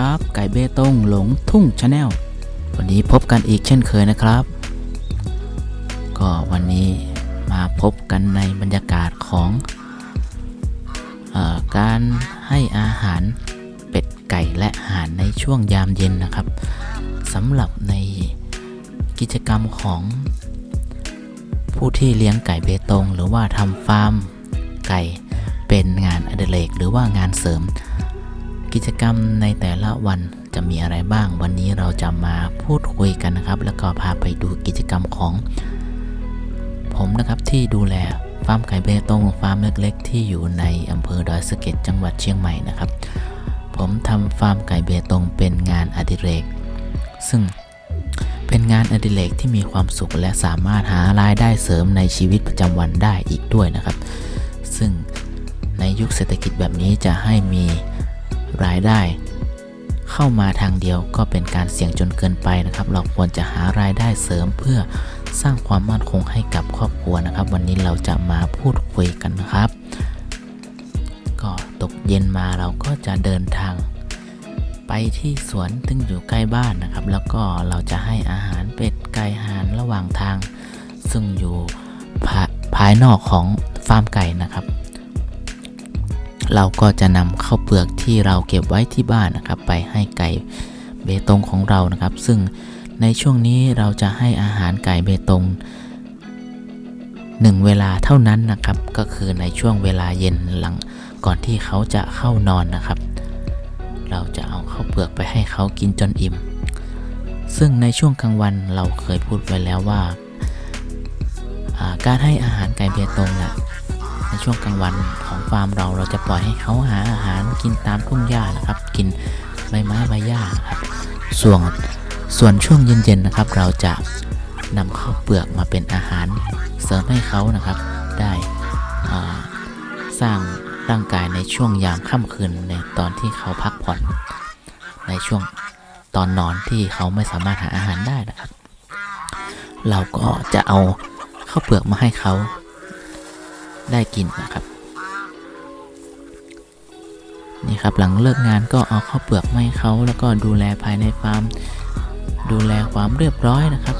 ครับ ไก่เบตงหลงทุ่งชาแนลวันนี้พบกันอีกเช่นเคยนะครับ ก็วันนี้มาพบกันในบรรยากาศของอการให้อาหารเป็ดไก่และอาหารในช่วงยามเย็นนะครับสำหรับในกิจกรรมของผู้ที่เลี้ยงไก่เบตง หรือว่าทำฟาร์มไก่เป็นงานอดิเรกหรือว่างานเสริม กิจกรรมในแต่ละวันจะมีอะไรบ้าง วันนี้เราจะมาพูดคุยกันนะครับ แล้วก็พาไปดูกิจกรรมของ ผมนะครับที่ดูแลฟาร์มไก่เบตงฟาร์มเล็กๆ ที่อยู่ในอำเภอดอยสะเก็ดจังหวัดเชียงใหม่นะครับ ผมทำฟาร์มไก่เบตงเป็นงานอดิเรก ซึ่งเป็นงานอดิเรกที่มีความสุขและสามารถหารายได้เสริมในชีวิตประจำวันได้อีกด้วยนะครับ ซึ่งในยุคเศรษฐกิจแบบนี้จะให้มี รายได้ เข้ามาทางเดียวก็เป็นการเสี่ยงจนเกินไปนะครับ เราควรจะหารายได้เสริมเพื่อสร้างความมั่นคงให้กับครอบครัวนะครับ วันนี้เราจะมาพูดคุยกันนะครับ ก็ตกเย็นมาเราก็จะเดินทาง ไปที่สวนซึ่งอยู่ใกล้บ้านนะครับ แล้วก็เราจะให้อาหารเป็ดไก่อาหารระหว่างทาง ซึ่งอยู่ภาภายนอกของฟาร์มไก่นะครับ เราก็จะนำข้าวเปลือกที่เราเก็บไว้ที่บ้านนะครับ ไปให้ไก่เบตงของเรานะครับ ซึ่งในช่วงนี้เราจะให้อาหารไก่เบตงหนึ่งเวลาเท่านั้นนะครับ ก็คือในช่วงเวลาเย็นหลังก่อนที่เขาจะเข้านอนนะครับ เราจะเอาข้าวเปลือกไปให้เขากินจนอิ่ม ซึ่งในช่วงกลางวันเราเคยพูดไว้แล้วว่า การให้อาหารไก่เบตงนะใน ช่วงกลางวันของฟาร์มเราเราจะปล่อยให้เขาหาอาหารกินตามทุ่งหญ้านะครับ กินใบไม้ใบหญ้าครับส่วนส่วนช่วงเย็นๆนะครับ เราจะนำข้าวเปลือกมาเป็นอาหารเสริมให้เขานะครับ ได้สร้างร่างกายในช่วงยามค่ำคืนในตอนที่เขาพักผ่อน ในช่วงตอนนอนที่เขาไม่สามารถหาอาหารได้นะครับ เราก็จะเอาข้าวเปลือกมาให้เขา ได้กินนะครับ นี่ครับหลังเลิกงานก็เอาข้าวเปลือกมาให้เขาแล้วก็ดูแลภายในฟาร์ม ดูแลความเรียบร้อยนะครับ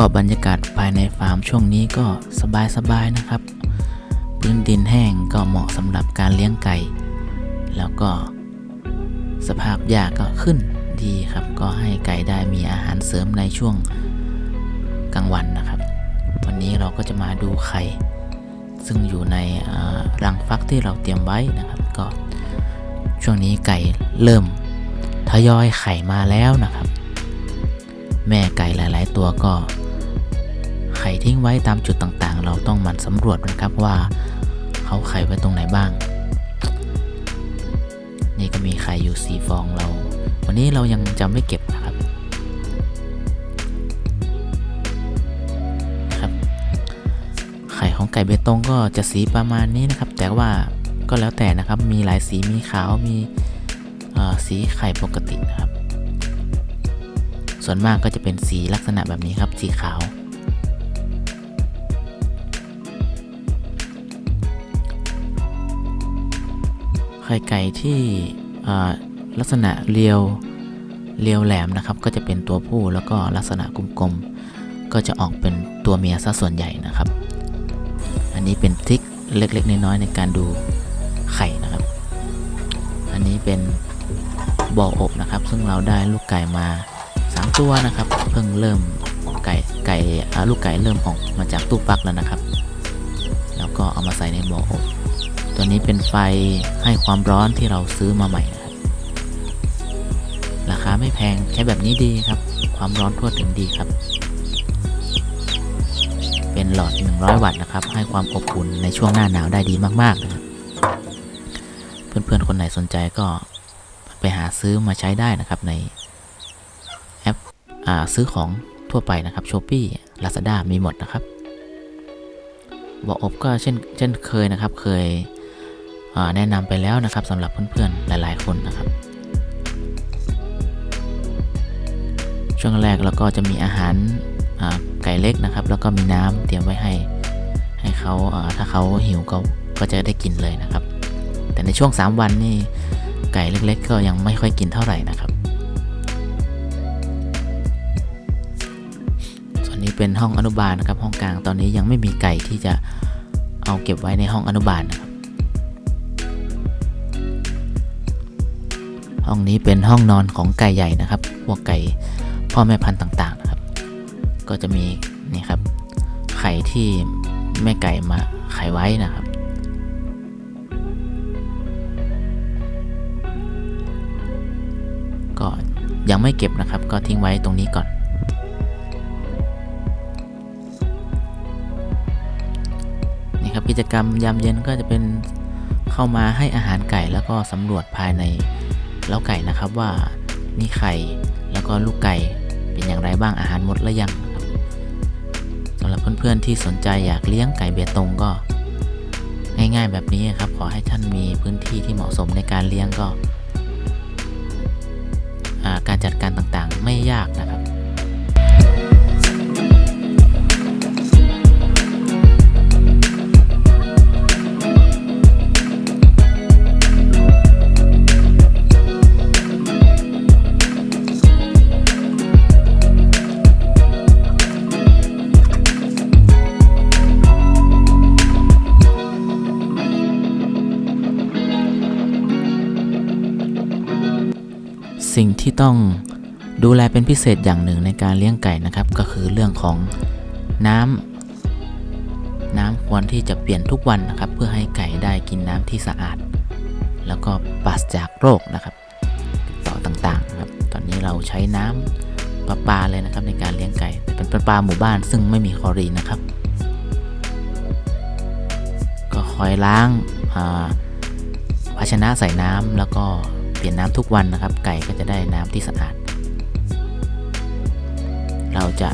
ก็บรรยากาศภายในฟาร์มช่วงนี้ก็สบายๆนะครับ พื้นดินแห้งก็เหมาะสำหรับการเลี้ยงไก่ แล้วก็สภาพหญ้าก็ขึ้นดีครับ ก็ให้ไก่ได้มีอาหารเสริมในช่วงกลางวันนะครับ วันนี้เราก็จะมาดูไข่ซึ่งอยู่ในรังฟักที่เราเตรียมไว้นะครับ ก็ช่วงนี้ไก่เริ่มทยอยไข่มาแล้วนะครับ แม่ไก่หลาย ๆ ตัวก็ ทิ้งไว้ตามจุดต่างๆ เราต้องหมั่นสำรวจนะครับว่าเขาไข่ไว้ตรงไหนบ้าง นี่ก็มีไข่อยู่สีฟองเรา วันนี้เรายังจะไม่เก็บนะครับครับ ไข่ของไก่เบตงก็จะสีประมาณนี้นะครับ แต่ว่าก็แล้วแต่นะครับมีหลายสีมีขาวมีเอ่อสีไข่ปกตินะครับ ส่วนมากก็จะเป็นสีลักษณะแบบนี้ครับสีขาว ไข่ไก่ที่ลักษณะเรียวเรียวแหลมนะครับ ก็จะเป็นตัวผู้แล้วก็ลักษณะกลมๆก็จะออกเป็นตัวเมียซะส่วนใหญ่นะครับ อันนี้เป็นทริคเล็กๆน้อยๆในการดูไข่นะครับ อันนี้เป็นบ่ออบนะครับ ซึ่งเราได้ลูกไก่มา 3 ตัวนะครับ เพิ่งเริ่มไก่ไก่ลูกไก่เริ่มออกมาจากตู้ฟักแล้วนะครับ แล้วก็เอามาใส่ในบ่ออบ ตัวนี้เป็นไฟให้ความร้อนที่เราซื้อมาใหม่นะครับ ราคาไม่แพงใช้แบบนี้ดีครับ ความร้อนทั่วถึงดีครับ เป็นหลอด 100 วัตต์นะครับ ให้ความอบอุ่นในช่วงหน้าหนาวได้ดีมากๆนะครับ เพื่อนๆ คนไหนสนใจก็ไปหาซื้อมาใช้ได้นะครับในแอ่าซื้อของทั่วไปนะครับ s h อ p e e Lazada มีหมดนะครับบ่ออบก็เช่นเช่นเคยนะครับเคย แนะนำไปแล้วนะครับสำหรับเพื่อนๆหลาย ๆ คนนะครับ ช่วงแรกเราก็จะมีอาหารไก่เล็กนะครับ แล้วก็มีน้ำเตรียมไว้ให้ให้เขาอ่าถ้าเขาหิวก็ก็จะได้กินเลยนะครับ แต่ในช่วง 3 วันนี่ไก่เล็ก ๆ ก็ยังไม่ค่อยกินเท่าไหร่นะครับ ส่วนนี้เป็นห้องอนุบาลนะครับ ห้องกลางตอนนี้ยังไม่มีไก่ที่จะเอาเก็บไว้ในห้องอนุบาลนะครับ ห้องนี้เป็นห้องนอนของไก่ใหญ่นะครับ พวกไก่พ่อแม่พันธุ์ต่างๆนะครับ ก็จะมีนี่ครับ ไข่ที่แม่ไก่มาไข่ไว้นะครับ ก็ยังไม่เก็บนะครับ ก็ทิ้งไว้ตรงนี้ก่อนนี่ครับกิจกรรมยามเย็นก็จะเป็นเข้ามาให้อาหารไก่แล้วก็สำรวจภายใน เล้าไก่นะครับว่านี่ไข่แล้วก็ลูกไก่เป็นอย่างไรบ้างอาหารหมดหรือยังสำหรับเพื่อนๆที่สนใจอยากเลี้ยงไก่เบตงก็ง่ายๆแบบนี้ครับ ขอให้ท่านมีพื้นที่ที่เหมาะสมในการเลี้ยงก็ การจัดการต่างๆไม่ยากนะครับ ต้องดูแลเป็นพิเศษอย่างหนึ่งในการเลี้ยงไก่นะครับ ก็คือเรื่องของน้ำน้ำควรที่จะเปลี่ยนทุกวันนะครับ เพื่อให้ไก่ได้กินน้ำที่สะอาด แล้วก็ปราศจากโรคนะครับต่อต่างๆนะครับ ตอนนี้เราใช้น้ำประปาเลยนะครับในการเลี้ยงไก่แต่เป็นประปาหมู่บ้านซึ่งไม่มีคลอรีนนะครับ ก็คอยล้างภาชนะใส่น้ำแล้วก็ ลี่ยนน้ำทุกวันนะครับ ไก่ก็จะได้น้ำที่สะอาด เราจะ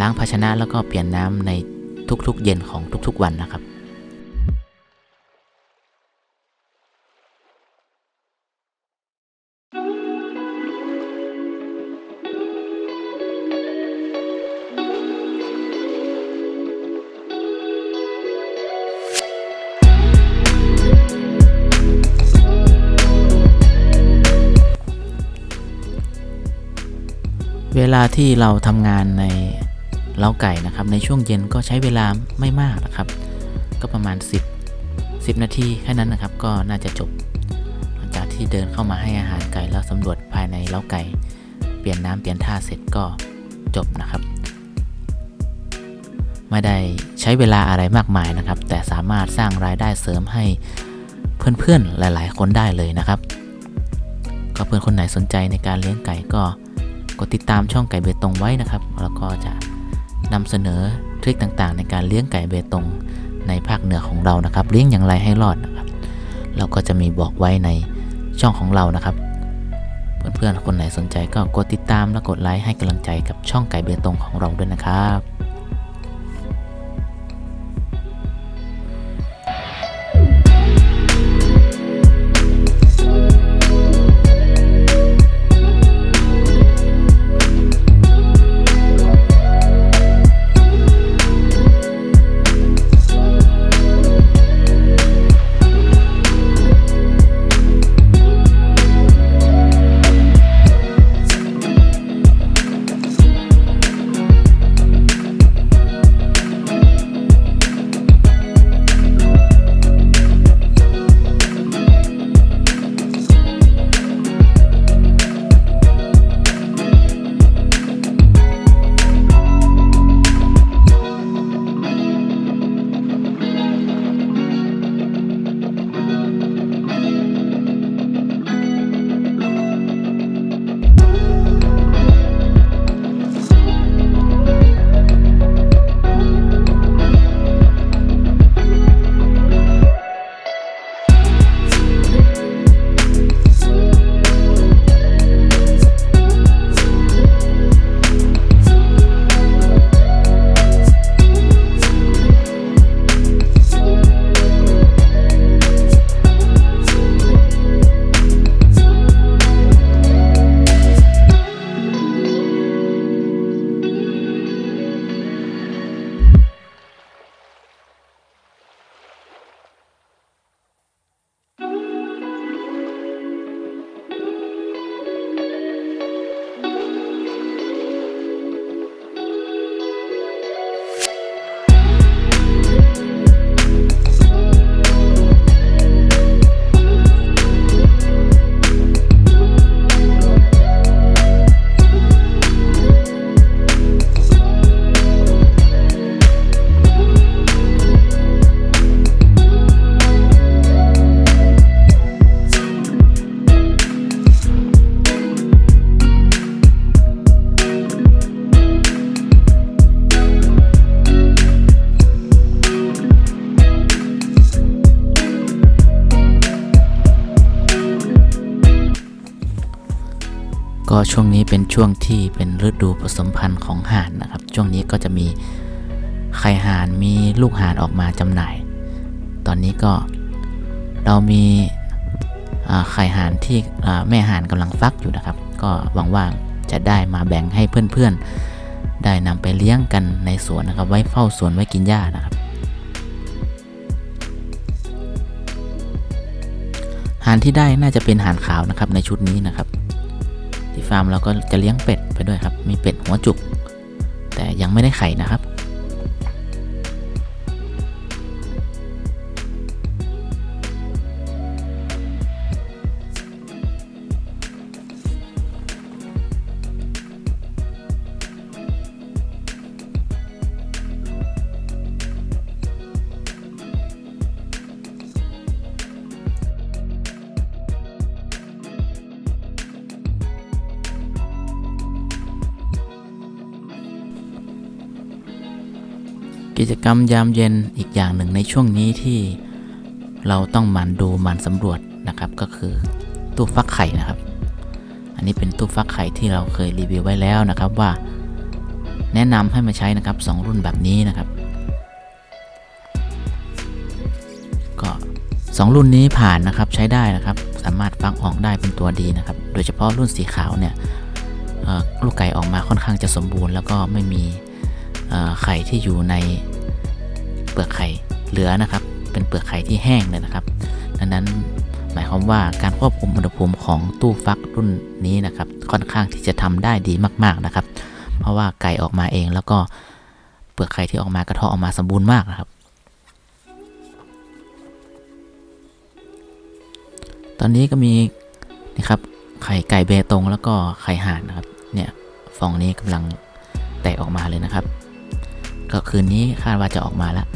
ล้างภาชนะแล้วก็เปลี่ยนน้ำในทุกๆ เย็นของทุกๆวันนะครับ เวลาที่เราทำงานในเล้าไก่นะครับในช่วงเย็นก็ใช้เวลาไม่มากนะครับ ก็ประมาณ 10 10 นาทีแค่นั้นนะครับ ก็น่าจะจบ หลังจากที่เดินเข้ามาให้อาหารไก่แล้วสำรวจภายในเล้าไก่ เปลี่ยนน้ำเปลี่ยนท่าเสร็จก็จบนะครับ ไม่ได้ใช้เวลาอะไรมากมายนะครับ แต่สามารถสร้างรายได้เสริมให้เพื่อนๆหลาย ๆ คนได้เลยนะครับ ก็เพื่อนคนไหนสนใจในการเลี้ยงไก่ก็ กดติดตามช่องไก่เบตงไว้นะครับ แล้วก็จะนำเสนอทริคต่างๆ ในการเลี้ยงไก่เบตงในภาคเหนือของเรานะครับ เลี้ยงอย่างไรให้รอดนะครับเราก็จะมีบอกไว้ในช่องของเรานะครับ เพื่อนๆคนไหนสนใจก็กดติดตามและกดไลค์ให้กำลังใจกับช่องไก่เบตงของเราด้วยนะครับ ก็ช่วงนี้เป็นช่วงที่เป็นฤดูผสมพันธุ์ของห่านนะครับ ช่วงนี้ก็จะมีไข่ห่านมีลูกห่านออกมาจำหน่าย ตอนนี้ก็เรามีไข่ห่านที่แม่ห่านกำลังฟักอยู่นะครับ ก็หวังว่าจะได้มาแบ่งให้เพื่อนๆ ได้นำไปเลี้ยงกันในสวนนะครับ ไว้เฝ้าสวนไว้กินหญ้านะครับห่านที่ได้น่าจะเป็นห่านขาวนะครับในชุดนี้นะครับ ที่ฟาร์มเราก็จะเลี้ยงเป็ดไปด้วยครับ มีเป็ดหัวจุก แต่ยังไม่ได้ไข่นะครับ กิจกรรมยามเย็นอีกอย่างหนึ่งในช่วงนี้ที่เราต้องหมันดูหมันสำรวจนะครับ ก็คือตู้ฟักไข่นะครับ อันนี้เป็นตู้ฟักไข่ที่เราเคยรีวิวไว้แล้วนะครับว่า แนะนำให้มาใช้นะครับสองรุ่นแบบนี้นะครับ ก็สองรุ่นนี้ผ่านนะครับใช้ได้นะครับ สามารถฟักออกได้เป็นตัวดีนะครับ โดยเฉพาะรุ่นสีขาวเนี่ยลูกไก่ออกมาค่อนข้างจะสมบูรณ์ แล้วก็ไม่มี ไข่ที่อยู่ในเปลือกไข่เหลือนะครับ เป็นเปลือกไข่ที่แห้งเลยนะครับ ดังนั้นหมายความว่าการควบคุมอุณหภูมิของตู้ฟักรุ่นนี้นะครับ ค่อนข้างที่จะทำได้ดีมากๆนะครับ เพราะว่าไก่ออกมาเองแล้วก็เปลือกไข่ที่ออกมากระเทาะออกมาสมบูรณ์มากนะครับ ตอนนี้ก็มีนี่ครับไข่ไก่เบตงแล้วก็ไข่ห่านนะครับ เนี่ยฟองนี้กำลังแตกออกมาเลยนะครับ ก็คืนนี้คาดว่าจะออกมาแล้ว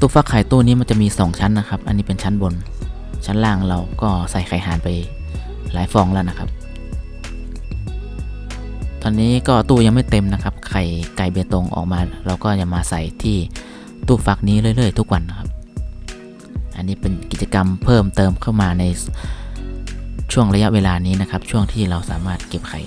ตู้ฟักไข่ตู้นี้มันจะมี 2 ชั้นนะครับ อันนี้เป็นชั้นบน ชั้นล่างเราก็ใส่ไข่ห่านไปหลายฟองแล้วนะครับ ตอนนี้ก็ตู้ยังไม่เต็มนะครับ ไข่ไก่เบตงออกมา เราก็จะมาใส่ที่ตู้ฟักนี้เรื่อย ๆ ทุกวันนะครับ อันนี้เป็นกิจกรรมเพิ่มเติมเข้ามาใน ช่วงระยะเวลานี้นะครับ ช่วงที่เราสามารถเก็บไข่